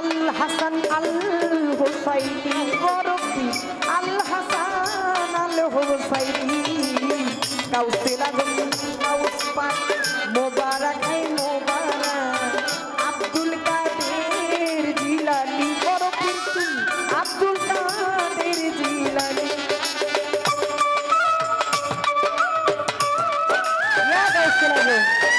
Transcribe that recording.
Al Hasan Al Hussaini barfi Al Hasan Al Hussaini কাউসেলা কাউসপাক Mobarak hey Mobarak. Abdul Quader Jilani barfi Abdul Quader Jilani. Yeah, that's good.